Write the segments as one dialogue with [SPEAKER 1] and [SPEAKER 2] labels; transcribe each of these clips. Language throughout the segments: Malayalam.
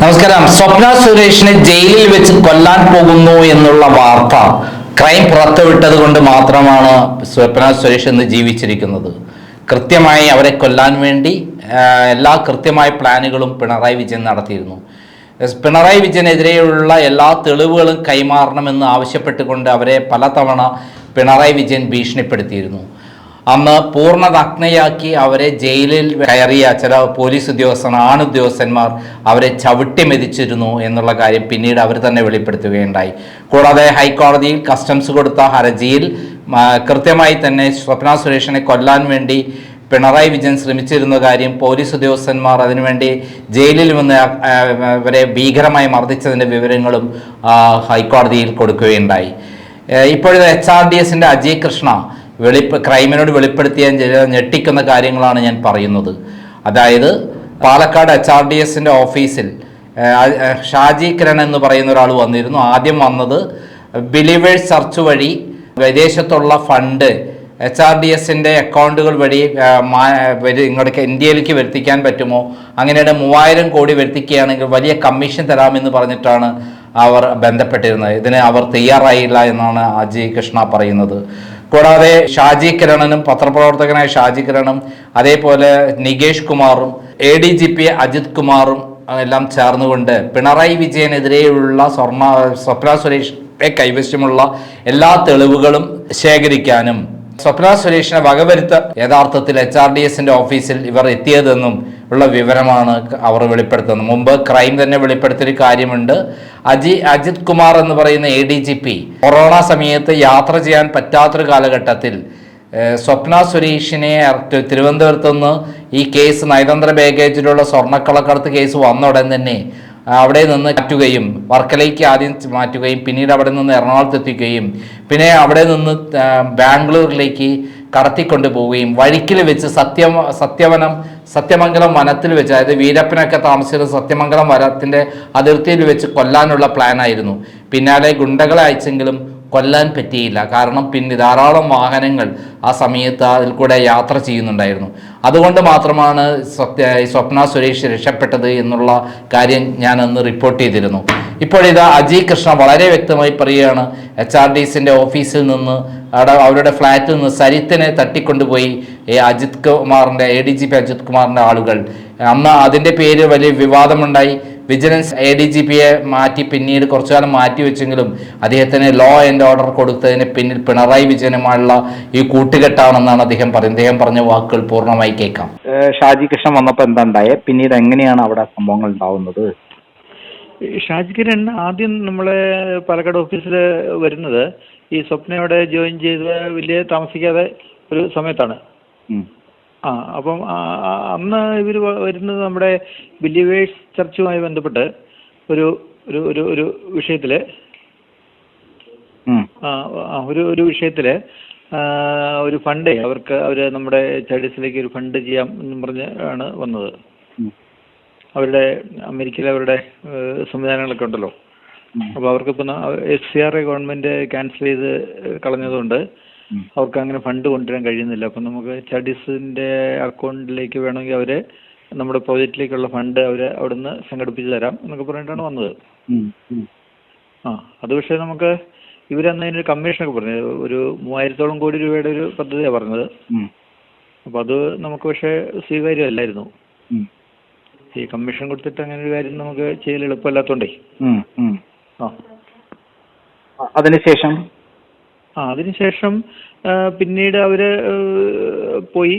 [SPEAKER 1] നമസ്കാരം. സ്വപ്ന സുരേഷിനെ ജയിലിൽ വെച്ച് കൊല്ലാൻ പോകുന്നു എന്നുള്ള വാർത്ത ക്രൈം പുറത്തുവിട്ടത് കൊണ്ട് മാത്രമാണ് സ്വപ്ന സുരേഷ് ഇന്ന് ജീവിച്ചിരിക്കുന്നത്. കൃത്യമായി അവരെ കൊല്ലാൻ വേണ്ടി എല്ലാ കൃത്യമായ പ്ലാനുകളും പിണറായി വിജയൻ നടത്തിയിരുന്നു. പിണറായി വിജയനെതിരെയുള്ള എല്ലാ തെളിവുകളും കൈമാറണമെന്ന് ആവശ്യപ്പെട്ടുകൊണ്ട് അവരെ പലതവണ പിണറായി വിജയൻ ഭീഷണിപ്പെടുത്തിയിരുന്നു. അന്ന് പൂർണ നഗ്നയാക്കി അവരെ ജയിലിൽ കയറിയ ചില പോലീസ് ഉദ്യോഗസ്ഥർ ആണുദ്യോഗസ്ഥന്മാർ അവരെ ചവിട്ടി മെതിച്ചിരുന്നു എന്നുള്ള കാര്യം പിന്നീട് അവർ തന്നെ വെളിപ്പെടുത്തുകയുണ്ടായി. കൂടാതെ ഹൈക്കോടതിയിൽ കസ്റ്റംസ് കൊടുത്ത ഹർജിയിൽ കൃത്യമായി തന്നെ സ്വപ്ന സുരേഷിനെ കൊല്ലാൻ വേണ്ടി പിണറായി വിജയൻ ശ്രമിച്ചിരുന്ന കാര്യം പോലീസ് ഉദ്യോഗസ്ഥന്മാർ അതിനുവേണ്ടി ജയിലിൽ വന്ന് അവരെ ഭീകരമായി മർദ്ദിച്ചതിന്റെ വിവരങ്ങളും ഹൈക്കോടതിയിൽ കൊടുക്കുകയുണ്ടായി. ഇപ്പോഴത്തെ എച്ച് ആർ ഡി എസിന്റെ അജയ് കൃഷ്ണ വെളിപ്പ ക്രൈമിനോട് വെളിപ്പെടുത്തിയ ചില ഞെട്ടിക്കുന്ന കാര്യങ്ങളാണ് ഞാൻ പറയുന്നത്. അതായത് പാലക്കാട് എച്ച് ആർ ഡി എസിന്റെ ഓഫീസിൽ ഷാജി കിരൺ എന്ന് പറയുന്ന ഒരാൾ വന്നിരുന്നു. ആദ്യം വന്നത് ബിലീവേഴ്സ് സർച്ച് വഴി വിദേശത്തുള്ള ഫണ്ട് എച്ച് ആർ ഡി എസിന്റെ അക്കൗണ്ടുകൾ വഴി ഇങ്ങോട്ട് ഇന്ത്യയിലേക്ക് വരുത്തിക്കാൻ പറ്റുമോ? അങ്ങനെയുടെ മൂവായിരം കോടി വരുത്തിക്കുകയാണെങ്കിൽ വലിയ കമ്മീഷൻ തരാമെന്ന് പറഞ്ഞിട്ടാണ് അവർ ബന്ധപ്പെട്ടിരുന്നത്. ഇതിന് അവർ തയ്യാറായില്ല എന്നാണ് അജയ് കൃഷ്ണ പറയുന്നത്. കൂടാതെ ഷാജി കിരണനും പത്രപ്രവർത്തകനായ ഷാജി കിരണും അതേപോലെ നികേഷ് കുമാറും A D G P Ajith കുമാറും എല്ലാം ചേർന്നുകൊണ്ട് പിണറായി വിജയനെതിരെയുള്ള സ്വർണ സ്വപ്ന സുരേഷിന്റെ കൈവശമുള്ള എല്ലാ തെളിവുകളും ശേഖരിക്കാനും സ്വപ്ന സുരേഷിനെ വകവരുത്ത യഥാർത്ഥത്തിൽ എച്ച് ആർ ഡി എസിന്റെ ഓഫീസിൽ ഇവർ എത്തിയതെന്നും ഉള്ള വിവരമാണ് അവർ വെളിപ്പെടുത്തുന്നത്. മുമ്പ് ക്രൈം തന്നെ വെളിപ്പെടുത്തിയൊരു കാര്യമുണ്ട്. അജി അജിത് കുമാർ എന്ന് പറയുന്ന A D G P corona സമയത്ത് യാത്ര ചെയ്യാൻ പറ്റാത്തൊരു കാലഘട്ടത്തിൽ സ്വപ്ന സുരേഷിനെ തിരുവനന്തപുരത്ത് നിന്ന് ഈ കേസ് നയതന്ത്ര ബാഗേജിലുള്ള സ്വർണക്കളക്കടത്ത് കേസ് വന്ന ഉടൻ തന്നെ അവിടെ നിന്ന് മാറ്റുകയും വർക്കലയ്ക്ക് ആദ്യം മാറ്റുകയും പിന്നീട് അവിടെ നിന്ന് എറണാകുളത്ത് എത്തിക്കുകയും പിന്നെ അവിടെ നിന്ന് ബാംഗ്ലൂരിലേക്ക് കടത്തിക്കൊണ്ട് പോവുകയും വഴിക്കിൽ വെച്ച് സത്യം സത്യവനം സത്യമംഗലം വനത്തിൽ വെച്ച് അതായത് വീരപ്പനൊക്കെ താമസിച്ചിരുന്ന സത്യമംഗലം വനത്തിന്റെ അതിർത്തിയിൽ വെച്ച് കൊല്ലാനുള്ള പ്ലാനായിരുന്നു പിന്നാലെ ഗുണ്ടകളെ അയച്ചെങ്കിലും കൊല്ലാൻ പറ്റിയില്ല. കാരണം പിന്നെ ധാരാളം വാഹനങ്ങൾ ആ സമയത്ത് അതിൽ കൂടെ യാത്ര ചെയ്യുന്നുണ്ടായിരുന്നു. അതുകൊണ്ട് മാത്രമാണ് സ്വപ്ന സുരേഷ് രക്ഷപ്പെട്ടത് എന്നുള്ള കാര്യം ഞാൻ അന്ന് റിപ്പോർട്ട് ചെയ്തിരുന്നു. ഇപ്പോഴിതാ അജി കൃഷ്ണ വളരെ വ്യക്തമായി പറയുകയാണ് എച്ച് ആർ ഡി സിന്റെ ഓഫീസിൽ നിന്ന് അവരുടെ ഫ്ലാറ്റിൽ നിന്ന് സരിത്തിനെ തട്ടിക്കൊണ്ടുപോയി അജിത് കുമാറിന്റെ A D G P Ajith കുമാറിന്റെ ആളുകൾ. അന്ന് അതിന്റെ പേര് വലിയ വിവാദമുണ്ടായി. വിജിലൻസ് എ ഡി ജി പിയെ മാറ്റി പിന്നീട് കുറച്ചു കാലം മാറ്റി വെച്ചെങ്കിലും അദ്ദേഹത്തിന് ലോ ആൻഡ് ഓർഡർ കൊടുത്തതിന് പിന്നിൽ പിണറായി വിജയനുമായുള്ള ഈ കൂട്ടുകെട്ടാണെന്നാണ് അദ്ദേഹം പറയുന്നത് അദ്ദേഹം പറഞ്ഞ വാക്കുകൾ പൂർണമായി കേൾക്കാം. ഷാജി കൃഷ്ണൻ വന്നപ്പോൾ എന്താ ഉണ്ടായേ? പിന്നീട് എങ്ങനെയാണ് അവിടെ സംഭവങ്ങൾ ഉണ്ടാവുന്നത്?
[SPEAKER 2] ഷാജി കിരൺ ആദ്യം നമ്മളെ പാലക്കാട് ഓഫീസിൽ വരുന്നത് ഈ സ്വപ്നയോടെ ജോയിൻ ചെയ്ത് വലിയ താമസിക്കാതെ ഒരു സമയത്താണ്. ആ അപ്പം ആ- ആ- അന്ന് ഇവർ വരുന്നത് നമ്മുടെ ബിലീവേഴ്സ് ചർച്ചുമായി ബന്ധപ്പെട്ട് ഒരു ഒരു ഒരു ഒരു വിഷയത്തിൽ ഒരു ഒരു വിഷയത്തിൽ ഒരു ഫണ്ട് അവർക്ക് അവർ നമ്മുടെ ചൈഡീസിലേക്ക് ഒരു ഫണ്ട് ചെയ്യാം എന്ന് പറഞ്ഞ് ആണ് വന്നത്. അവരുടെ അമേരിക്കയിലെ അവരുടെ സംവിധാനങ്ങളൊക്കെ ഉണ്ടല്ലോ. അപ്പോൾ അവർക്കിപ്പോൾ S C R I government cancel ചെയ്ത് കളഞ്ഞതുകൊണ്ട് അവർക്ക് അങ്ങനെ ഫണ്ട് കൊണ്ടുവരാൻ കഴിയുന്നില്ല. അപ്പം നമുക്ക് സ്റ്റഡീസിന്റെ അക്കൗണ്ടിലേക്ക് വേണമെങ്കിൽ അവരെ നമ്മുടെ പ്രോജക്റ്റിലേക്കുള്ള ഫണ്ട് അവർ അവിടുന്ന് സംഘടിപ്പിച്ച് തരാം എന്നൊക്കെ പറഞ്ഞിട്ടാണ് വന്നത്. ആ അത് പക്ഷേ നമുക്ക് ഇവരന്ന് അതിനൊരു കമ്മീഷനൊക്കെ പറഞ്ഞു. ഒരു മൂവായിരത്തോളം കോടി രൂപയുടെ ഒരു പദ്ധതിയാണ് പറഞ്ഞത്. അപ്പോൾ അത് നമുക്ക് പക്ഷേ സ്വീകാര്യമല്ലായിരുന്നു. ഈ കമ്മീഷൻ കൊടുത്തിട്ട് അങ്ങനെ ഒരു കാര്യം നമുക്ക് ചെയ്യൽ എളുപ്പമല്ലാത്തോണ്ടേ. ആ.
[SPEAKER 1] അതിനുശേഷം
[SPEAKER 2] ആ അതിനുശേഷം പിന്നീട് അവർ പോയി.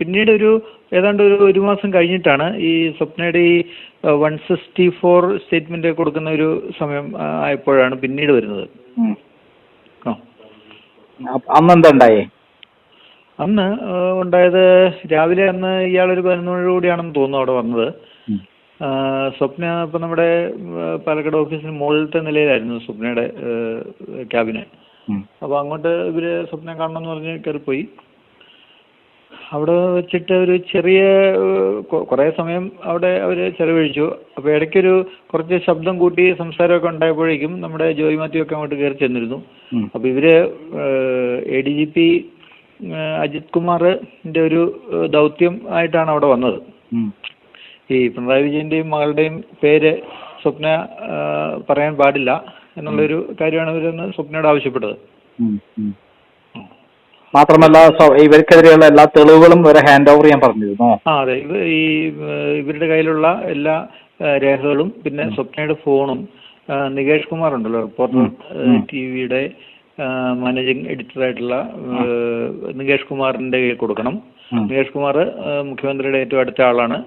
[SPEAKER 2] പിന്നീട് ഒരു ഏതാണ്ട് ഒരു ഒരു മാസം കഴിഞ്ഞിട്ടാണ് ഈ സ്വപ്നയുടെ ഈ വൺ സിക്സ്റ്റി ഫോർ സ്റ്റേറ്റ്മെന്റ് കൊടുക്കുന്ന ഒരു സമയം ആയപ്പോഴാണ് പിന്നീട് വരുന്നത്. ആ.
[SPEAKER 1] അന്ന് എന്താ രാവിലെ
[SPEAKER 2] അന്ന് ഇയാൾ ഒരു രാവിലെ അന്ന് ഇയാളൊരു പതിനൊന്നോടുകൂടിയാണെന്ന് തോന്നുന്നു അവിടെ വന്നത്. സ്വപ്ന ഇപ്പം നമ്മുടെ പാലക്കാട് ഓഫീസിന് മുകളിലത്തെ നിലയിലായിരുന്നു സ്വപ്നയുടെ ക്യാബിന്. അപ്പോൾ അങ്ങോട്ട് ഇവർ സ്വപ്നം കാണണമെന്ന് പറഞ്ഞ് കയറിപ്പോയി. അവിടെ വെച്ചിട്ട് ഒരു ചെറിയ കുറേ സമയം അവിടെ അവർ ചെലവഴിച്ചു. അപ്പോൾ ഇടയ്ക്കൊരു കുറച്ച് ശബ്ദം കൂട്ടി സംസാരമൊക്കെ ഉണ്ടായപ്പോഴേക്കും നമ്മുടെ ജോയി മാത്യു ഒക്കെ അങ്ങോട്ട് കയറി ചെന്നിരുന്നു. അപ്പോൾ ഇവർ A D G P Ajith കുമാറിന്റെ ഒരു ദൗത്യം ആയിട്ടാണ് അവിടെ വന്നത്. ഈ പിണറായി വിജയന്റെയും മകളുടെയും പേര് സ്വപ്ന പറയാൻ പാടില്ല. എന്നുള്ളൊരു കാര്യമാണ് ഇവരെന്ന് സ്വപ്നയോട് ആവശ്യപ്പെട്ടത്.
[SPEAKER 3] മാത്രമല്ല ഇവർക്കെതിരെയുള്ള എല്ലാ തെളിവുകളും ഇവരെ ഹാൻഡ് ഓവർ ചെയ്യാൻ പറഞ്ഞിരുന്നു?
[SPEAKER 2] ആ അതെ. ഇത് ഈ ഇവരുടെ കയ്യിലുള്ള എല്ലാ രേഖകളും പിന്നെ സ്വപ്നയുടെ ഫോണും നികേഷ് കുമാർ ഉണ്ടല്ലോ റിപ്പോർട്ടർ ടി വിയുടെ മാനേജിംഗ് എഡിറ്റർ ആയിട്ടുള്ള നികേഷ് കുമാറിന്റെ കയ്യിൽ കൊടുക്കണം. നികേഷ് കുമാർ മുഖ്യമന്ത്രിയുടെ ഏറ്റവും അടുത്ത ആളാണ്.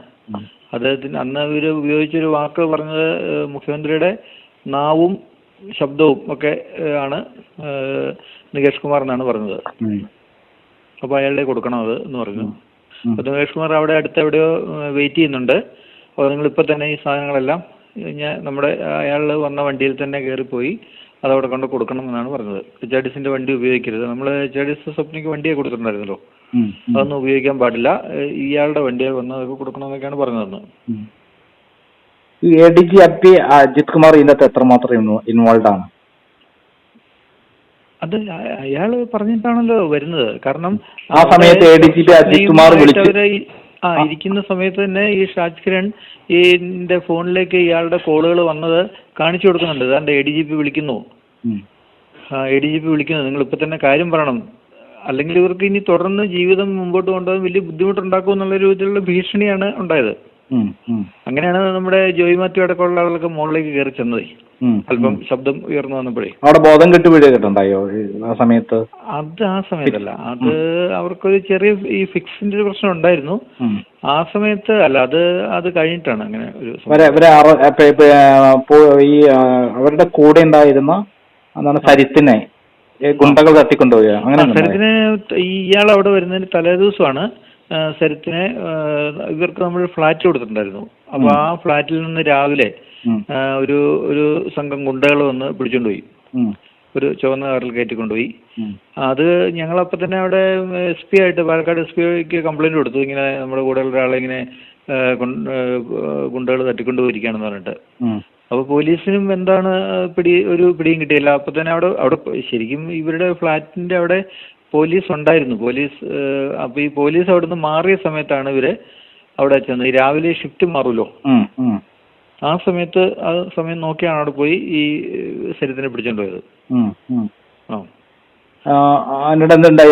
[SPEAKER 2] അദ്ദേഹത്തിന് അന്ന് ഇവർ ഉപയോഗിച്ചൊരു വാക്ക് പറഞ്ഞത് മുഖ്യമന്ത്രിയുടെ നാവും ശബ്ദവും ഒക്കെ ആണ് നികേഷ് കുമാർ എന്നാണ് പറഞ്ഞത് അപ്പൊ അയാളുടെ കൊടുക്കണം അത് എന്ന് പറഞ്ഞു. അപ്പൊ നികേഷ് കുമാർ അവിടെ അടുത്ത് എവിടെയോ വെയിറ്റ് ചെയ്യുന്നുണ്ട്. അപ്പോൾ നിങ്ങൾ ഇപ്പൊ തന്നെ ഈ സാധനങ്ങളെല്ലാം ഞാൻ നമ്മുടെ അയാൾ വന്ന വണ്ടിയിൽ തന്നെ കയറിപ്പോയി അവിടെ കൊണ്ട് കൊടുക്കണം എന്നാണ് പറഞ്ഞത്. എച്ച് സിന്റെ വണ്ടി ഉപയോഗിക്കരുത്. നമ്മൾ എച്ച് ആർ സ്വപ്നയ്ക്ക് വണ്ടിയെ കൊടുത്തിട്ടുണ്ടായിരുന്നല്ലോ. അതൊന്നും ഉപയോഗിക്കാൻ പാടില്ല. ഇയാളുടെ വണ്ടിയെ വന്ന് അതൊക്കെ കൊടുക്കണമെന്നൊക്കെയാണ് പറഞ്ഞതെന്ന്.
[SPEAKER 3] ഈ എ ഡി ജി അപ്പി അജിത് കുമാർ ഇതിനകത്ത് എത്രമാത്രം ഇൻവോൾവ് ആണ്?
[SPEAKER 2] അത് അയാൾ പറഞ്ഞിട്ടാണല്ലോ വരുന്നത്. കാരണം
[SPEAKER 3] ആ സമയത്ത് A D
[SPEAKER 2] G
[SPEAKER 3] P
[SPEAKER 2] Ajith Kumar. ആ ഇരിക്കുന്ന സമയത്ത് തന്നെ ഈ ഷാജ് കിരൺ ഈന്റെ ഫോണിലേക്ക് ഇയാളുടെ കോളുകൾ വന്നത് കാണിച്ചു കൊടുക്കുന്നുണ്ട്. അതാണ്ട് എ ഡി ജി പി വിളിക്കുന്നു. എ ഡി ജി പി വിളിക്കുന്നു. നിങ്ങൾ ഇപ്പൊ തന്നെ കാര്യം പറയണം. അല്ലെങ്കിൽ ഇവർക്ക് ഇനി തുടർന്ന് ജീവിതം മുമ്പോട്ട് കൊണ്ടുപോകാൻ വലിയ ബുദ്ധിമുട്ടുണ്ടാക്കും എന്നുള്ള രൂപത്തിലുള്ള ഭീഷണിയാണ് ഉണ്ടായത്. അങ്ങനെയാണ് നമ്മുടെ ജോയി മാത്യു അടക്കമുള്ള ആളുകളൊക്കെ മുകളിലേക്ക് കയറി ചെന്നത്. അല്പം ശബ്ദം ഉയർന്നു വന്നപ്പോഴേ.
[SPEAKER 3] അവിടെ ബോധം കെട്ട് വീഴുകയുണ്ടായോ ആ സമയത്ത്?
[SPEAKER 2] അത് ആ സമയത്തല്ല. അത് അവർക്കൊരു ചെറിയ ഈ ഫിക്സിന്റെ ഒരു പ്രശ്നം ഉണ്ടായിരുന്നു. ആ സമയത്ത് അല്ല അത് അത് കഴിഞ്ഞിട്ടാണ് അങ്ങനെ ഒരു
[SPEAKER 3] ഈ അവരുടെ കൂടെ ഉണ്ടായിരുന്ന എന്താണ് സരിത്തിനെ ഗുണ്ടകൾ തട്ടിക്കൊണ്ടുപോവുക അങ്ങനെ
[SPEAKER 2] സരിത്തിനെ ഇയാൾ അവിടെ വരുന്നതിന് തലേ ദിവസമാണ് ആ, സരിത്തിനെ ഇവർക്ക് നമ്മൾ ഫ്ലാറ്റ് കൊടുത്തിട്ടുണ്ടായിരുന്നു. അപ്പൊ ആ ഫ്ലാറ്റിൽ നിന്ന് രാവിലെ ഒരു ഒരു സംഘം ഗുണ്ടകൾ വന്ന് പിടിച്ചോണ്ട് പോയി. ഒരു ചുവന്ന കാറിൽ കയറ്റി
[SPEAKER 3] കൊണ്ടുപോയി.
[SPEAKER 2] അത് ഞങ്ങൾ അപ്പൊ തന്നെ അവിടെ എസ് പി ആയിട്ട് പാലക്കാട് എസ് പിക്ക് കംപ്ലൈന്റ് കൊടുത്തു. ഇങ്ങനെ നമ്മുടെ കൂടെയുള്ള ഒരാളെ ഇങ്ങനെ ഗുണ്ടകൾ തട്ടിക്കൊണ്ടുപോയിരിക്കുകയാണെന്ന് പറഞ്ഞിട്ട്. അപ്പൊ പോലീസിനും എന്താണ് പിടി ഒരു പിടിയും കിട്ടിയില്ല. അപ്പൊ തന്നെ അവിടെ അവിടെ ശരിക്കും ഇവരുടെ ഫ്ലാറ്റിന്റെ അവിടെ പോലീസ് ഉണ്ടായിരുന്നു. പോലീസ് അപ്പോൾ ഈ പോലീസ് അവിടുന്ന് നിന്ന് മാറിയ സമയത്താണ് ഇവർ അവിടെ ചെന്നത്. ഈ രാവിലെ ഷിഫ്റ്റ് മാറുമല്ലോ ആ സമയത്ത് ആ സമയം നോക്കിയാണ് അവിടെ പോയി ഈ ശരീരത്തിനെ പിടിച്ചോണ്ട് പോയത്.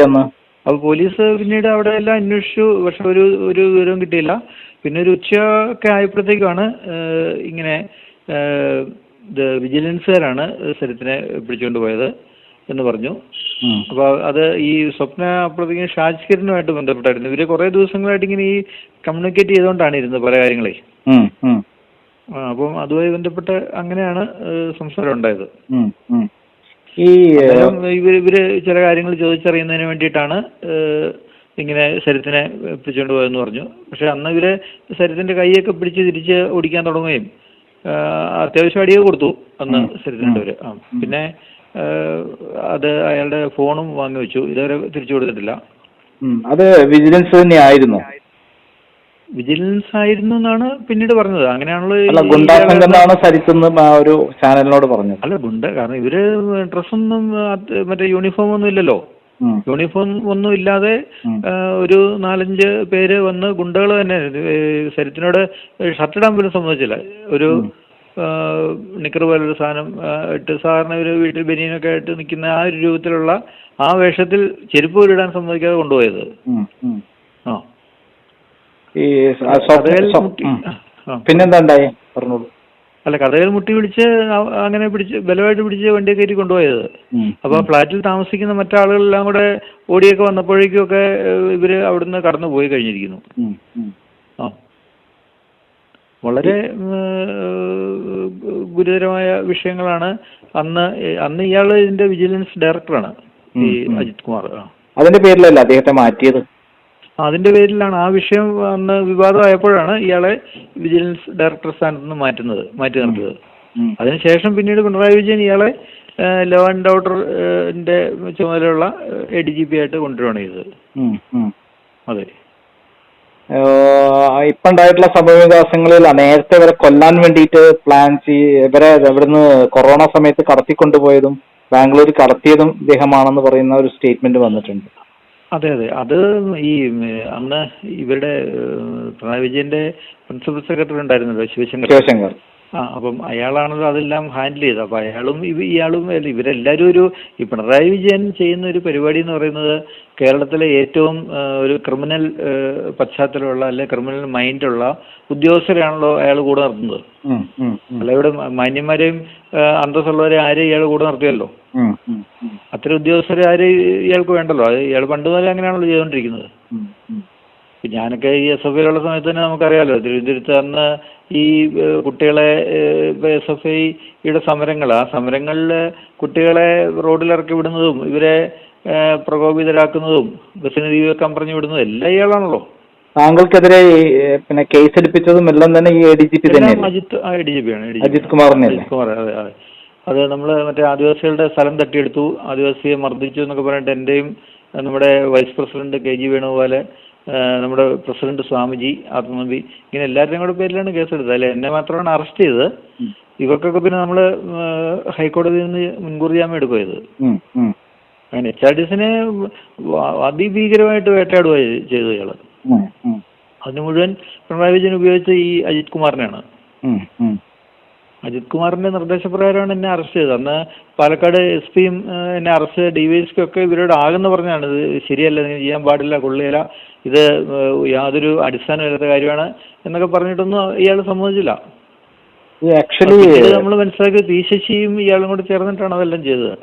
[SPEAKER 3] അന്ന്?
[SPEAKER 2] അപ്പോൾ പോലീസ് പിന്നീട് അവിടെ എല്ലാം അന്വേഷിച്ചു. പക്ഷെ ഒരു ഒരു വിവരവും കിട്ടിയില്ല. പിന്നെ ഒരു ഉച്ചയൊക്കെ ആയപ്പോഴത്തേക്കാണ് ഇങ്ങനെ വിജിലൻസുകാരാണ് ശരീരത്തിനെ പിടിച്ചുകൊണ്ട് പോയത്. എന്ന് പറഞ്ഞു.
[SPEAKER 3] അപ്പൊ
[SPEAKER 2] അപ്പോൾ അത് ഈ സ്വപ്ന അപ്പോഴത്തേക്കും ഷാജ്കിരനുമായിട്ട് ബന്ധപ്പെട്ടായിരുന്നു. ഇവർ കുറേ ദിവസങ്ങളായിട്ട് ഇങ്ങനെ ഈ കമ്മ്യൂണിക്കേറ്റ് ചെയ്തുകൊണ്ടാണ് ഇരുന്നത് പല കാര്യങ്ങളെ. ആ, അപ്പം അതുമായി ബന്ധപ്പെട്ട് അങ്ങനെയാണ് സംസാരം ഉണ്ടായത്.
[SPEAKER 3] ഈ
[SPEAKER 2] ഇവർ ഇവർ ചില കാര്യങ്ങൾ ചോദിച്ചറിയുന്നതിന് വേണ്ടിയിട്ടാണ് ഇങ്ങനെ ശരത്തിനെ പിടിച്ചുകൊണ്ട് പോയെന്ന് പറഞ്ഞു. പക്ഷെ അന്ന് ഇവർ ശരത്തിന്റെ കൈയൊക്കെ പിടിച്ച് തിരിച്ച് ഓടിക്കാൻ തുടങ്ങുകയും അത്യാവശ്യം അടിയൊക്കെ കൊടുത്തു അന്ന് ശരത്തിനുള്ളവര് ആ പിന്നെ അത് അയാളുടെ ഫോണും വാങ്ങി വെച്ചു. ഇതുവരെ തിരിച്ചു കൊടുത്തിട്ടില്ല.
[SPEAKER 3] അത് വിജിലൻസ് തന്നെ ആയിരുന്നു.
[SPEAKER 2] വിജിലൻസ് ആയിരുന്നു എന്നാണ് പിന്നീട് പറഞ്ഞത്. അങ്ങനെയാണല്ലോ
[SPEAKER 3] സരിത്തെന്ന് ഒരു ചാനലിനോട് പറഞ്ഞു
[SPEAKER 2] അല്ല ഗുണ്ട കാരണം ഇവർ ഡ്രസ്സൊന്നും മറ്റേ യൂണിഫോം ഒന്നും ഇല്ലല്ലോ. യൂണിഫോം ഒന്നും ഇല്ലാതെ ഒരു നാലഞ്ച് പേര് വന്ന് ഗുണ്ടകൾ തന്നെ സരിത്തിനോട് ഷർട്ടിടാൻ പോലും സമ്മതിച്ചില്ല. ഒരു നിക്കർ പോലൊരു സാധനം ഇട്ട് സാധാരണ ഒരു വീട്ടിൽ ബനിയനൊക്കെ ആയിട്ട് നിൽക്കുന്ന ആ ഒരു രൂപത്തിലുള്ള ആ വേഷത്തിൽ ചെരുപ്പ് പോലും ഇടാൻ സമ്മതിക്കാതെ കൊണ്ടുപോയത്. ആ.
[SPEAKER 3] ഈ പറഞ്ഞോളൂ.
[SPEAKER 2] അല്ല കഥകൾ മുട്ടി പിടിച്ച് അങ്ങനെ പിടിച്ച് ബലമായിട്ട് പിടിച്ച് വണ്ടി കയറ്റി കൊണ്ടുപോയത്.
[SPEAKER 3] അപ്പൊ
[SPEAKER 2] അപ്പോൾ ഫ്ലാറ്റിൽ താമസിക്കുന്ന മറ്റാളുകളെല്ലാം കൂടെ ഓടിയൊക്കെ വന്നപ്പോഴേക്കും ഒക്കെ ഇവർ അവിടുന്ന് കടന്നു പോയി കഴിഞ്ഞിരിക്കുന്നു. ആ. വളരെ ഗുരുതരമായ വിഷയങ്ങളാണ്. അന്ന് അന്ന് ഇയാൾ ഇതിന്റെ വിജിലൻസ് ഡയറക്ടറാണ് ഈ. അജിത് കുമാർ.
[SPEAKER 3] അതിന്റെ പേരിലല്ല അദ്ദേഹത്തെ മാറ്റിയത്?
[SPEAKER 2] അതിന്റെ പേരിലാണ് ആ വിഷയം അന്ന് വിവാദമായപ്പോഴാണ് ഇയാളെ വിജിലൻസ് ഡയറക്ടർ സ്ഥാനത്ത് നിന്ന് മാറ്റുന്നത് മാറ്റി നിർത്തിയത്. അതിനുശേഷം പിന്നീട് പിണറായി വിജയൻ ഇയാളെ ലോ ആൻഡ് ഓർഡറിന്റെ ചുമതലയുള്ള എ ഡി ജി പി ആയിട്ട് കൊണ്ടുവരികയാണ് ചെയ്തത്. അതെ.
[SPEAKER 3] ഇപ്പൊ ഉണ്ടായിട്ടുള്ള സംഭവ വികാസങ്ങളിൽ നേരത്തെ ഇവരെ കൊല്ലാൻ വേണ്ടിയിട്ട് പ്ലാൻ ചെയ് ഇവരെ ഇവിടുന്ന് കൊറോണ സമയത്ത് കടത്തിക്കൊണ്ടുപോയതും ബാംഗ്ലൂർ കടത്തിയതും ഇദ്ദേഹമാണെന്ന് പറയുന്ന ഒരു സ്റ്റേറ്റ്മെന്റ് വന്നിട്ടുണ്ട്.
[SPEAKER 2] അതെ അതെ. അത് ഈ അന്ന് ഇവരുടെ പിണറായി വിജയന്റെ പ്രിൻസിപ്പൽ സെക്രട്ടറി ഉണ്ടായിരുന്നല്ലോ ശിവശങ്കർ.
[SPEAKER 3] ശിവശങ്കർ.
[SPEAKER 2] ആ അപ്പം അയാളാണല്ലോ അതെല്ലാം ഹാൻഡിൽ ചെയ്തത്. അപ്പം അയാളും ഇവ ഇയാളും ഇവരെല്ലാവരും ഒരു ഈ പിണറായി വിജയൻ ചെയ്യുന്ന ഒരു പരിപാടി എന്ന് പറയുന്നത് കേരളത്തിലെ ഏറ്റവും ഒരു ക്രിമിനൽ പശ്ചാത്തലമുള്ള അല്ലെ ക്രിമിനൽ മൈൻഡുള്ള ഉദ്യോഗസ്ഥരാണല്ലോ അയാൾ കൂടെ നിർത്തുന്നത്
[SPEAKER 3] ഉം,
[SPEAKER 2] അല്ല ഇവിടെ മാന്യന്മാരെയും അന്തസ്സുള്ളവരെ ആരെയും ഇയാൾ കൂടെ നിർത്തിയല്ലോ
[SPEAKER 3] ഉം,
[SPEAKER 2] അത്തരം ഉദ്യോഗസ്ഥരെ ആരെയും ഇയാൾക്ക് വേണ്ടല്ലോ? അത് ഇയാൾ പണ്ട് മുതലേ അങ്ങനെയാണല്ലോ ചെയ്തുകൊണ്ടിരിക്കുന്നത് ഞാനൊക്കെ ഈ എസ് എഫ് ഐയിലുള്ള സമയത്ത് തന്നെ നമുക്കറിയാലോ തിരുവനന്തപുരത്ത് അന്ന് ഈ കുട്ടികളെ എസ് എഫ് ഐയുടെ സമരങ്ങൾ ആ സമരങ്ങളിൽ കുട്ടികളെ റോഡിലിറക്കി വിടുന്നതും ഇവരെ പ്രകോപിതരാക്കുന്നതും ബസ്സിന് തീ വെക്കാൻ പറഞ്ഞു വിടുന്നതും എല്ലാം ഇയാളാണല്ലോ.
[SPEAKER 3] താങ്കൾക്കെതിരെ പിന്നെ കേസ് എടുപ്പിച്ചതും എല്ലാം തന്നെ ഈ എ ഡി ജി പി തന്നെ
[SPEAKER 2] Ajith A D G P ആണ്
[SPEAKER 3] അജിത് കുമാർ
[SPEAKER 2] അജിത് കുമാർ അതെ അതെ. അത് നമ്മൾ മറ്റേ ആദിവാസികളുടെ സ്ഥലം തട്ടിയെടുത്തു ആദിവാസിയെ മർദ്ദിച്ചു എന്നൊക്കെ പറഞ്ഞിട്ട് എന്റെയും നമ്മുടെ vice president K G Venugopal ഏഹ്, നമ്മുടെ പ്രസിഡന്റ് സ്വാമിജി ആത്മനമ്പി ഇങ്ങനെ എല്ലാവരുടെയും കൂടെ പേരിലാണ് കേസെടുത്തത്. അല്ലെ? എന്നെ മാത്രമാണ് അറസ്റ്റ് ചെയ്തത്. ഇവർക്കൊക്കെ പിന്നെ നമ്മൾ ഹൈക്കോടതിയിൽ നിന്ന് മുൻകൂർ ജാമ്യം
[SPEAKER 3] ഉം,
[SPEAKER 2] അങ്ങനെ എച്ച് ആർ ഡി എസിനെ അതിഭീകരമായിട്ട് വേട്ടയാടുക ചെയ്തു ഇയാൾ. അതിന് മുഴുവൻ പിണറായി വിജയൻ ഉപയോഗിച്ച ഈ അജിത് കുമാറിനെയാണ്. അജിത് കുമാറിന്റെ നിർദ്ദേശപ്രകാരമാണ് എന്നെ അറസ്റ്റ് ചെയ്തത്. അന്ന് പാലക്കാട് എസ് പിയും എന്നെ അറസ്റ്റ് ചെയ്ത ഡിവൈഎസ്പി ഒക്കെ ഇവരോട് ആകെന്ന് പറഞ്ഞാണ് ഇത് ശരിയല്ല നിങ്ങൾ ചെയ്യാൻ പാടില്ല കൊള്ളിയല്ല ഇത് യാതൊരു അടിസ്ഥാനമില്ലാത്ത കാര്യമാണ് എന്നൊക്കെ പറഞ്ഞിട്ടൊന്നും ഇയാൾ സമ്മതിച്ചില്ല.
[SPEAKER 3] ആക്ച്വലി
[SPEAKER 2] നമ്മൾ മനസ്സിലാക്കി പി ശശിയും ഇയാളും കൂടെ ചേർന്നിട്ടാണ് അതെല്ലാം ചെയ്തത്.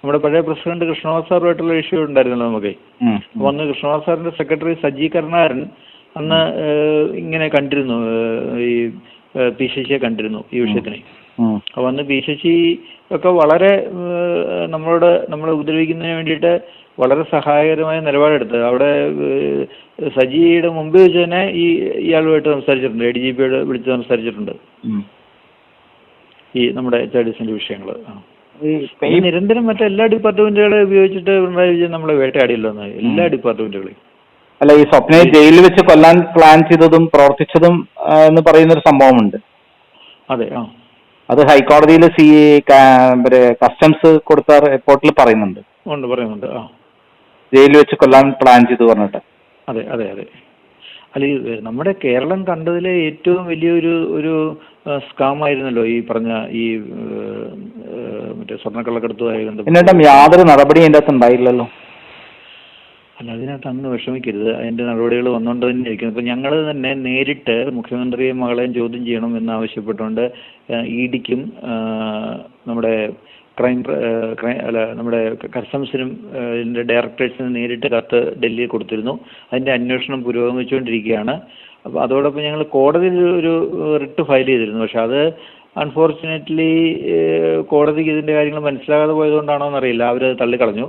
[SPEAKER 2] നമ്മുടെ പഴയ പ്രസിഡന്റ് കൃഷ്ണവാസ് സാറുമായിട്ടുള്ള ഇഷ്യൂ ഉണ്ടായിരുന്നല്ലോ നമുക്ക്. അപ്പൊ അന്ന് കൃഷ്ണവാസ് സാറിന്റെ സെക്രട്ടറി സജി കരുണാകരൻ അന്ന് ഇങ്ങനെ കണ്ടിരുന്നു ഈ ഏഹ്, സി സിയെ കണ്ടിരുന്നു ഈ വിഷയത്തിന്. അപ്പൊ അന്ന് പി സി സി ഒക്കെ വളരെ നമ്മളോട് നമ്മളെ ഉപദ്രവിക്കുന്നതിന് വേണ്ടിയിട്ട് വളരെ സഹായകരമായ നിലപാടെടുത്തത് അവിടെ സജിയുടെ മുമ്പ് വെച്ച് തന്നെ ഈ ഇയാളുമായിട്ട് സംസാരിച്ചിട്ടുണ്ട്. എ ഡി ജി പിയോട് വിളിച്ച് സംസാരിച്ചിട്ടുണ്ട്. ഈ നമ്മുടെ ചൈഡീസിന്റെ വിഷയങ്ങൾ നിരന്തരം മറ്റെല്ലാ ഡിപ്പാർട്ട്മെന്റുകളെ ഉപയോഗിച്ചിട്ട് പിണറായി വിജയൻ നമ്മളെ വേട്ടയാടിയില്ലെന്ന് എല്ലാ ഡിപ്പാർട്ട്മെന്റുകളെയും.
[SPEAKER 3] അല്ല ഈ സ്വപ്നയെ ജയിലിൽ വെച്ച് കൊല്ലാൻ പ്ലാൻ ചെയ്തതും പ്രവർത്തിച്ചതും എന്ന് പറയുന്ന ഒരു സംഭവമുണ്ട്.
[SPEAKER 2] അതെ ആ.
[SPEAKER 3] അത് ഹൈക്കോടതിയിൽ സി കസ്റ്റംസ് കൊടുത്ത റിപ്പോർട്ടിൽ പറയുന്നുണ്ട്.
[SPEAKER 2] ഉണ്ട് പറയുന്നുണ്ട് ആ.
[SPEAKER 3] ജയിലിൽ വെച്ച് കൊല്ലാൻ പ്ലാൻ ചെയ്തു പറഞ്ഞിട്ട്.
[SPEAKER 2] അതെ അതെ അതെ. അല്ല നമ്മുടെ കേരളം കണ്ടതിലെ ഏറ്റവും വലിയൊരു ഒരു സ്കാം ആയിരുന്നല്ലോ ഈ പറഞ്ഞ ഈ മറ്റേ സ്വർണക്കള്ളക്കടത്തുമായി ബന്ധപ്പെട്ട്.
[SPEAKER 3] യാതൊരു നടപടിയും അതിന്റെ അകത്ത് ഉണ്ടായില്ലല്ലോ.
[SPEAKER 2] അല്ല അതിനകത്ത് അന്ന് വിഷമിക്കരുത്. അതിന്റെ നടപടികൾ വന്നുകൊണ്ട് തന്നെ ഇരിക്കുന്നു ഇപ്പം ഞങ്ങൾ തന്നെ നേരിട്ട് മുഖ്യമന്ത്രിയെയും മകളെയും ചോദ്യം ചെയ്യണം എന്നാവശ്യപ്പെട്ടുകൊണ്ട് ഇ ഡിക്കും നമ്മുടെ ക്രൈം അല്ല നമ്മുടെ കസ്റ്റംസിനും ഏഹ് ഇതിന്റെ ഡയറക്ടറേറ്റ്സിനും നേരിട്ട് കത്ത് ഡൽഹിയിൽ കൊടുത്തിരുന്നു. അതിന്റെ അന്വേഷണം പുരോഗമിച്ചുകൊണ്ടിരിക്കുകയാണ് അപ്പോൾ അതോടൊപ്പം ഞങ്ങൾ കോടതിയിൽ ഒരു റിട്ട് ഫയൽ ചെയ്തിരുന്നു. പക്ഷെ അത് അൺഫോർച്ചുനേറ്റ്ലി കോടതിക്ക് ഇതിന്റെ കാര്യങ്ങൾ മനസ്സിലാകാതെ പോയതുകൊണ്ടാണോ എന്നറിയില്ല അവരത് തള്ളിക്കളഞ്ഞു.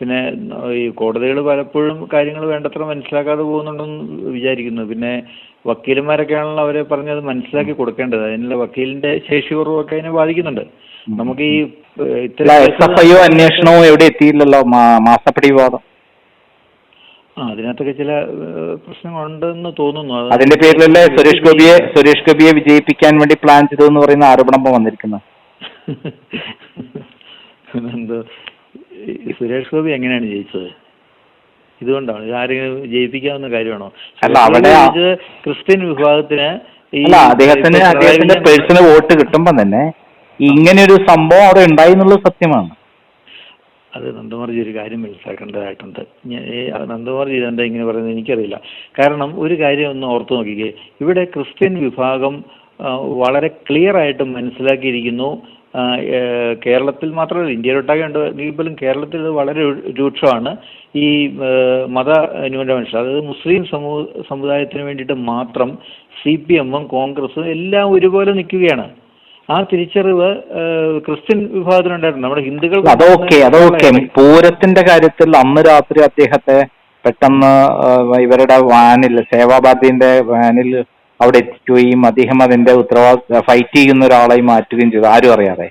[SPEAKER 2] പിന്നെ ഈ കോടതികൾ പലപ്പോഴും കാര്യങ്ങൾ വേണ്ടത്ര മനസ്സിലാക്കാതെ പോകുന്നുണ്ടെന്ന് വിചാരിക്കുന്നു. പിന്നെ വക്കീലന്മാരൊക്കെ ആണല്ലോ അവരെ പറഞ്ഞത് മനസ്സിലാക്കി കൊടുക്കേണ്ടത്. അതിനുള്ള വക്കീലിന്റെ ശേഷി കുറവൊക്കെ അതിനെ ബാധിക്കുന്നുണ്ട്. നമുക്ക് ഈ ഇത്തരം
[SPEAKER 3] അന്വേഷണവും എവിടെ എത്തിയില്ലല്ലോ മാ- മാസപ്പടി വിവാദം?
[SPEAKER 2] ആ അതിനകത്തൊക്കെ ചില പ്രശ്നങ്ങളുണ്ടെന്ന് തോന്നുന്നു. അത്
[SPEAKER 3] അതിന്റെ പേരിലല്ലേ സുരേഷ് ഗോപിയെ സുരേഷ് ഗോപിയെ വിജയിപ്പിക്കാൻ വേണ്ടി പ്ലാൻ ചെയ്തു എന്ന് പറയുന്ന ആരോപണം വന്നിരിക്കുന്നു വന്നിരിക്കുന്നത്.
[SPEAKER 2] എന്തോ ഈ സുരേഷ് ഗോപി എങ്ങനെയാണ് ജയിച്ചത്? ഇതുകൊണ്ടാണ്. ഇത് ആരെങ്കിലും ജയിപ്പിക്കാവുന്ന കാര്യമാണോ?
[SPEAKER 3] അല്ല, അവിടെ
[SPEAKER 2] ക്രിസ്ത്യൻ വിഭാഗത്തിന്
[SPEAKER 3] അല്ല അദ്ദേഹത്തിന് അദ്ദേഹത്തിന്റെ പേഴ്സണൽ വോട്ട് കിട്ടുമ്പോൾ തന്നെ ഇങ്ങനെ ഒരു സംഭവം അവിടെ ഉണ്ടായി എന്നുള്ളത് സത്യമാണ്.
[SPEAKER 2] അത് നന്ദകുമാർജി ഒരു കാര്യം മനസ്സിലാക്കേണ്ടതായിട്ടുണ്ട്. ഞാൻ എന്താ ഇങ്ങനെ പറയുന്നത് എനിക്കറിയില്ല. കാരണം ഒരു കാര്യം ഒന്ന് ഓർത്തു നോക്കിക്കേ. ഇവിടെ ക്രിസ്ത്യൻ വിഭാഗം വളരെ ക്ലിയർ ആയിട്ട് മനസ്സിലാക്കിയിരിക്കുന്നു. കേരളത്തിൽ മാത്രമല്ല ഇന്ത്യയിലൊട്ടാകെ ഉണ്ട്. എങ്കിൽ പോലും കേരളത്തിൽ ഇത് വളരെ രൂക്ഷമാണ്. ഈ മത ന്യൂനപക്ഷ അതായത് മുസ്ലിം സമൂഹ സമുദായത്തിന് വേണ്ടിയിട്ട് മാത്രം സി പി എമ്മും കോൺഗ്രസും എല്ലാം ഒരുപോലെ നിൽക്കുകയാണ്. ആ തിരിച്ചറിവ് ക്രിസ്ത്യൻ വിഭാഗത്തിനുണ്ടായിരുന്നു നമ്മുടെ ഹിന്ദുക്കൾ
[SPEAKER 3] അതൊക്കെ അതൊക്കെ. പൂരത്തിന്റെ കാര്യത്തിൽ അന്ന് രാത്രി അദ്ദേഹത്തെ പെട്ടെന്ന് ഇവരുടെ വാനിൽ സേവാഭാരതിന്റെ വാനിൽ അവിടെ എത്തിക്കുകയും അദ്ദേഹം അതിന്റെ ഉത്തരവാദിത്വ ഫൈറ്റ് ചെയ്യുന്ന ഒരാളായി മാറ്റുകയും ചെയ്തു. ആരും അറിയാതെ.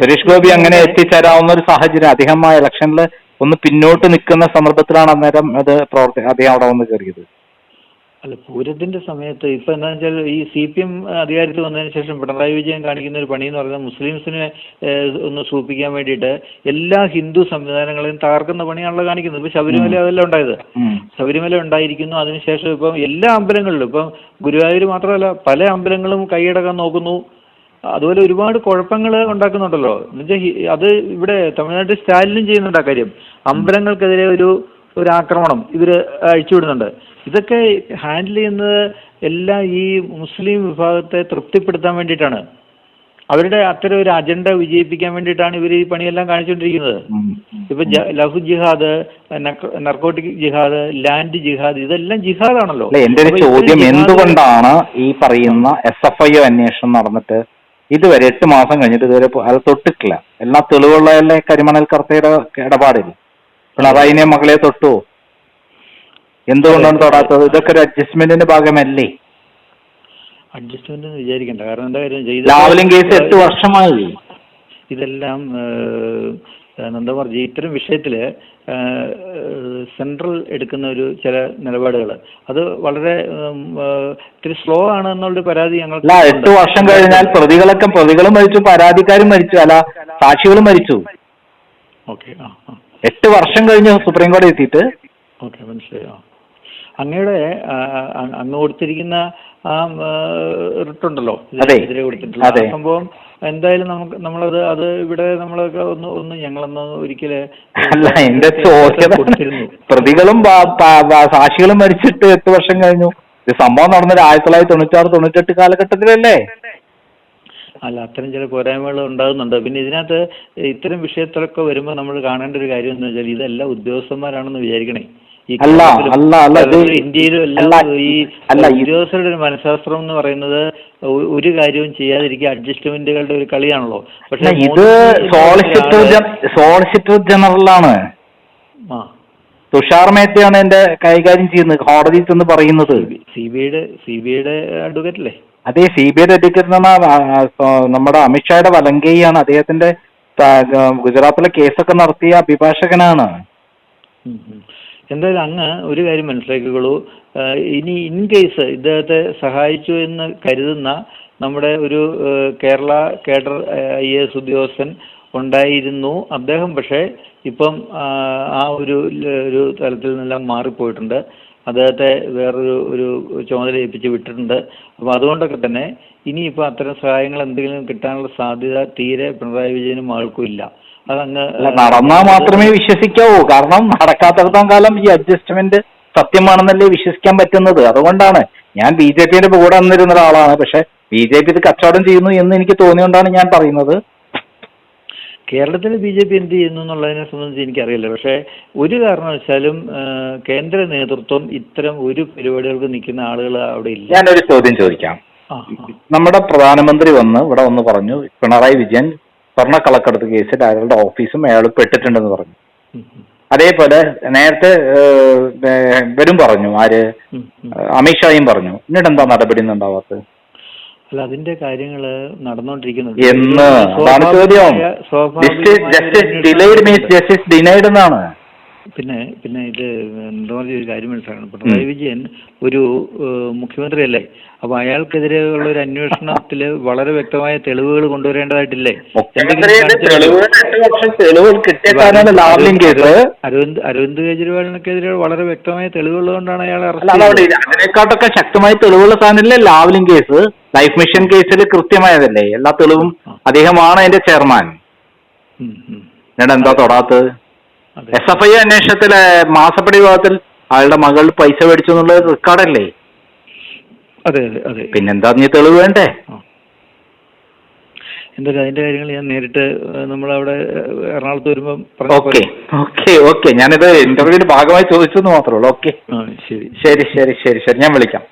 [SPEAKER 3] സുരേഷ് ഗോപി അങ്ങനെ എത്തിച്ചേരാവുന്ന ഒരു സാഹചര്യം അദ്ദേഹം ആ ഇലക്ഷനിൽ ഒന്ന് പിന്നോട്ട് നിൽക്കുന്ന സന്ദർഭത്തിലാണ് അന്നേരം അത് പ്രവർത്തി അദ്ദേഹം അവിടെ വന്ന് കയറിയത്.
[SPEAKER 2] അല്ല പൂരത്തിന്റെ സമയത്ത് ഇപ്പൊ എന്താണെന്ന് വെച്ചാൽ ഈ സി പി എം അധികാരത്തിൽ വന്നതിന് ശേഷം പിണറായി വിജയൻ കാണിക്കുന്ന ഒരു പണി എന്ന് പറഞ്ഞാൽ മുസ്ലിംസിനെ ഒന്ന് സൂപ്പിക്കാൻ വേണ്ടിയിട്ട് എല്ലാ ഹിന്ദു സംവിധാനങ്ങളെയും തകർക്കുന്ന പണിയാണല്ലോ കാണിക്കുന്നത്. ഇപ്പൊ ശബരിമല അതെല്ലാം ഉണ്ടായത്. ശബരിമല ഉണ്ടായിരിക്കുന്നു. അതിനുശേഷം ഇപ്പം എല്ലാ അമ്പലങ്ങളിലും ഇപ്പം ഗുരുവായൂർ മാത്രമല്ല പല അമ്പലങ്ങളും കൈയടക്കാൻ നോക്കുന്നു. അതുപോലെ ഒരുപാട് കുഴപ്പങ്ങൾ ഉണ്ടാക്കുന്നുണ്ടല്ലോ. എന്നുവെച്ചാൽ അത് ഇവിടെ തമിഴ്നാട്ടിൽ സ്റ്റാലിനും ചെയ്യുന്നുണ്ട് ആ കാര്യം. അമ്പലങ്ങൾക്കെതിരെ ഒരു ഒരു ആക്രമണം ഇവർ അഴിച്ചുവിടുന്നുണ്ട്. ഇതൊക്കെ ഹാൻഡിൽ ചെയ്യുന്നത് എല്ലാം ഈ മുസ്ലിം വിഭാഗത്തെ തൃപ്തിപ്പെടുത്താൻ വേണ്ടിയിട്ടാണ്. അവരുടെ അത്തരം ഒരു അജണ്ട വിജയിപ്പിക്കാൻ വേണ്ടിയിട്ടാണ് ഇവർ ഈ പണിയെല്ലാം കാണിച്ചുകൊണ്ടിരിക്കുന്നത്. ഇപ്പൊ ലഹു ജിഹാദ് നർക്കോട്ടിക് ജിഹാദ് ലാൻഡ് ജിഹാദ് ഇതെല്ലാം ജിഹാദാണല്ലോ.
[SPEAKER 3] എന്റെ ഒരു ചോദ്യം എന്തുകൊണ്ടാണ് ഈ പറയുന്ന എസ് എഫ് ഐ അന്വേഷണം നടന്നിട്ട് ഇതുവരെ എട്ട് മാസം കഴിഞ്ഞിട്ട് ഇതുവരെ അത് തൊട്ടിട്ടില്ല? എല്ലാ തെളിവുള്ളതല്ലേ കരിമണൽ കർത്തയുടെ ഇടപാടിൽ. പിണറായിനെ മകളെ തൊട്ടു എന്തുകൊണ്ടാണ് തൊടാത്തത്? ഇതൊക്കെ ഒരു അഡ്ജസ്റ്റ്മെന്റിന്റെ ഭാഗമല്ലേ?
[SPEAKER 2] അഡ്ജസ്റ്റ്മെന്റ് വിചാരിക്കണ്ട. കാരണം എന്താ കാര്യം?
[SPEAKER 3] ലാവലിംഗ് കേസ് എട്ട് വർഷമായി.
[SPEAKER 2] ഇതെല്ലാം എന്താ പറയുക ഇത്തരം വിഷയത്തിൽ സെൻട്രൽ എടുക്കുന്ന ഒരു ചില നിലപാടുകൾ അത് വളരെ ഇത്തിരി സ്ലോ ആണ് എന്നുള്ള പരാതി ഞങ്ങൾ
[SPEAKER 3] എട്ട് വർഷം കഴിഞ്ഞാൽ പ്രതികളൊക്കെ പ്രതികളും മരിച്ചു പരാതിക്കാരും മരിച്ചു അല്ല സാക്ഷികളും മരിച്ചു.
[SPEAKER 2] ഓക്കെ
[SPEAKER 3] എട്ട് വർഷം കഴിഞ്ഞ് സുപ്രീം കോടതി എത്തിയിട്ട്
[SPEAKER 2] ഓക്കെ മനസ്സിലായി അങ്ങയുടെ അങ്ങ് കൊടുത്തിരിക്കുന്ന ആ റിട്ടുണ്ടല്ലോ.
[SPEAKER 3] ഉണ്ടല്ലോ
[SPEAKER 2] ഇതിനെതിരെ കൊടുത്തിട്ടുള്ള ആ സംഭവം. എന്തായാലും നമുക്ക് നമ്മളത് അത് ഇവിടെ നമ്മളൊക്കെ ഒന്ന് ഒന്ന് ഞങ്ങളൊന്ന് ഒരിക്കൽ
[SPEAKER 3] അല്ല എന്റെ ചോദ്യം പ്രതികളും സാക്ഷികളും മരിച്ചിട്ട് എട്ട് വർഷം കഴിഞ്ഞു. ഇത് സംഭവം നടന്നത് ആയിരത്തി തൊള്ളായിരത്തി തൊണ്ണൂറ്റാറ് തൊണ്ണൂറ്റെട്ട് കാലഘട്ടത്തിലല്ലേ?
[SPEAKER 2] അല്ല അത്തരം ചില പോരായ്മകൾ ഉണ്ടാകുന്നുണ്ട്. പിന്നെ ഇതിനകത്ത് ഇത്തരം വിഷയത്തിലൊക്കെ വരുമ്പോൾ നമ്മൾ കാണേണ്ട ഒരു കാര്യം എന്ന് വെച്ചാൽ ഇതെല്ലാം ഉദ്യോഗസ്ഥന്മാരാണെന്ന് വിചാരിക്കണേ.
[SPEAKER 3] അല്ല,
[SPEAKER 2] കേരളത്തിലും
[SPEAKER 3] അല്ല, അല്ല, ഇത്
[SPEAKER 2] ഇന്ത്യയിലും എല്ലാം ഈ ഉദ്യോഗസ്ഥരുടെ ഒരു മനഃശാസ്ത്രം എന്ന് പറയുന്നത് ഒരു കാര്യവും ചെയ്യാതിരിക്കുക അഡ്ജസ്റ്റ്മെന്റുകളുടെ ഒരു കളിയാണല്ലോ.
[SPEAKER 3] പക്ഷെ ഇത് സോളിസിറ്റർ സോളിസിറ്റർ ജനറലാണ് തുഷാർ മേത്തയാണ് എന്റെ കൈകാര്യം ചെയ്യുന്നത് കോടതി എന്ന് പറയുന്നത്.
[SPEAKER 2] സി ബി ഐയുടെ സി ബി ഐയുടെ അഡ്വക്കേറ്റ് അല്ലേ?
[SPEAKER 3] അതെ സി ബി എന്ന് അധികൃതർ നമ്മുടെ അമിത്ഷായുടെ വലങ്കയാണ്. അദ്ദേഹത്തിന്റെ ഗുജറാത്തിലെ കേസൊക്കെ നടത്തിയ അഭിഭാഷകനാണ്.
[SPEAKER 2] എന്തായാലും അങ്ങ് ഒരു കാര്യം മനസ്സിലാക്കിക്കോളൂ. ഇനി ഇൻ കേസ് ഇദ്ദേഹത്തെ സഹായിച്ചു എന്ന് കരുതുന്ന നമ്മുടെ ഒരു Kerala cadre I A S ഉദ്യോഗസ്ഥൻ ഉണ്ടായിരുന്നു. അദ്ദേഹം പക്ഷേ ഇപ്പം ആ, ഒരു ഒരു തലത്തിൽ നിന്നെല്ലാം മാറിപ്പോയിട്ടുണ്ട്. അദ്ദേഹത്തെ വേറൊരു ഒരു ചുമതല ഏൽപ്പിച്ച് വിട്ടിട്ടുണ്ട്. അപ്പോൾ അതുകൊണ്ടൊക്കെ തന്നെ ഇനിയിപ്പോൾ അത്തരം സഹായങ്ങൾ എന്തെങ്കിലും കിട്ടാനുള്ള സാധ്യത തീരെ പിണറായി വിജയനും ആൾക്കും ഇല്ല. അതങ്ങ്
[SPEAKER 3] അല്ല നടന്നാൽ മാത്രമേ വിശ്വസിക്കാവൂ. കാരണം നടക്കാത്തടത്തോളം കാലം ഈ അഡ്ജസ്റ്റ്മെന്റ് സത്യമാണെന്നല്ലേ വിശ്വസിക്കാൻ പറ്റുന്നത്. അതുകൊണ്ടാണ് ഞാൻ ബി ജെ പിയുടെ കൂടെ നിന്നിരുന്ന ഒരാളാണ്. പക്ഷെ ബി ജെ പി ഇത് കച്ചവടം ചെയ്യുന്നു എന്ന് എനിക്ക് തോന്നിയോണ്ടാണ് ഞാൻ പറയുന്നത്.
[SPEAKER 2] കേരളത്തിൽ ബി ജെ പി എന്ത് ചെയ്യുന്നു എന്നുള്ളതിനെ സംബന്ധിച്ച് എനിക്കറിയില്ല. പക്ഷേ ഒരു കാരണവശാലും കേന്ദ്ര നേതൃത്വം ഇത്തരം ഒരു പരിപാടികൾക്ക് നിൽക്കുന്ന ആളുകൾ അവിടെ ഇല്ല.
[SPEAKER 3] ഞാനൊരു ചോദ്യം ചോദിക്കാം. നമ്മുടെ പ്രധാനമന്ത്രി വന്ന് ഇവിടെ വന്ന് പറഞ്ഞു പിണറായി വിജയൻ സ്വർണക്കള്ളക്കടത്ത് കേസിൽ അയാളുടെ ഓഫീസും അയാൾ പെട്ടിട്ടുണ്ടെന്ന് പറഞ്ഞു. അതേപോലെ നേരത്തെ ഇവരും പറഞ്ഞു ആര്. അമിത്ഷായും പറഞ്ഞു. എന്നിട്ട് എന്താ നടപടി ഉണ്ടാവാത്തത്
[SPEAKER 2] അല്ല അതിന്റെ കാര്യങ്ങൾ നടന്നുകൊണ്ടിരിക്കുന്നുണ്ട്
[SPEAKER 3] എന്ന് അതാണ് ചോദ്യം. Justice justice delayed means justice denied എന്നാണ്.
[SPEAKER 2] പിന്നെ പിന്നെ ഇത് എന്താ പറയുക ഒരു കാര്യം മനസ്സിലാക്കണം. പിണറായി വിജയൻ ഒരു മുഖ്യമന്ത്രിയല്ലേ? അപ്പൊ അയാൾക്കെതിരെയുള്ള ഒരു അന്വേഷണത്തിൽ വളരെ വ്യക്തമായ തെളിവുകൾ കൊണ്ടുവരേണ്ടതായിട്ടില്ലേ? അരവിന്ദ് അരവിന്ദ് കെജ്രിവാളിനെതിരെ വളരെ വ്യക്തമായ
[SPEAKER 3] തെളിവുകൾ
[SPEAKER 2] കൊണ്ടാണ്
[SPEAKER 3] അയാൾ അതിനെക്കാട്ടൊക്കെ ശക്തമായ തെളിവുള്ള സാധനമില്ലേ ലാവ്ലിൻ കേസ്? ലൈഫ് മിഷൻ കേസിൽ കൃത്യമായതല്ലേ? എല്ലാ തെളിവും അദ്ദേഹമാണ് അതിന്റെ ചെയർമാൻ. ഞാൻ. എന്താ തൊടാത്തത്? എസ് എഫ് ഐ അന്വേഷണത്തിലെ മാസപ്പടി വിഭാഗത്തിൽ അയാളുടെ മകൾ പൈസ മേടിച്ചു എന്നുള്ളത് റെക്കോർഡല്ലേ?
[SPEAKER 2] അതെ അതെ അതെ.
[SPEAKER 3] പിന്നെന്താ നീ തെളിവ് വേണ്ടേ?
[SPEAKER 2] എന്തൊക്കെ എന്തായാലും അതിന്റെ കാര്യങ്ങൾ ഞാൻ നേരിട്ട് നമ്മൾ നമ്മളവിടെ ഏഹ്, എറണാകുളത്ത് വരുമ്പോൾ
[SPEAKER 3] ഓക്കെ ഓക്കെ ഓക്കെ. ഞാനിത് ഇന്റർവ്യൂവിന്റെ ഭാഗമായി ചോദിച്ചു എന്ന് മാത്രമേ ഉള്ളൂ. ഓക്കെ.
[SPEAKER 2] ശരി.
[SPEAKER 3] ശരി ശരി ശരി ശരി. ഞാൻ വിളിക്കാം.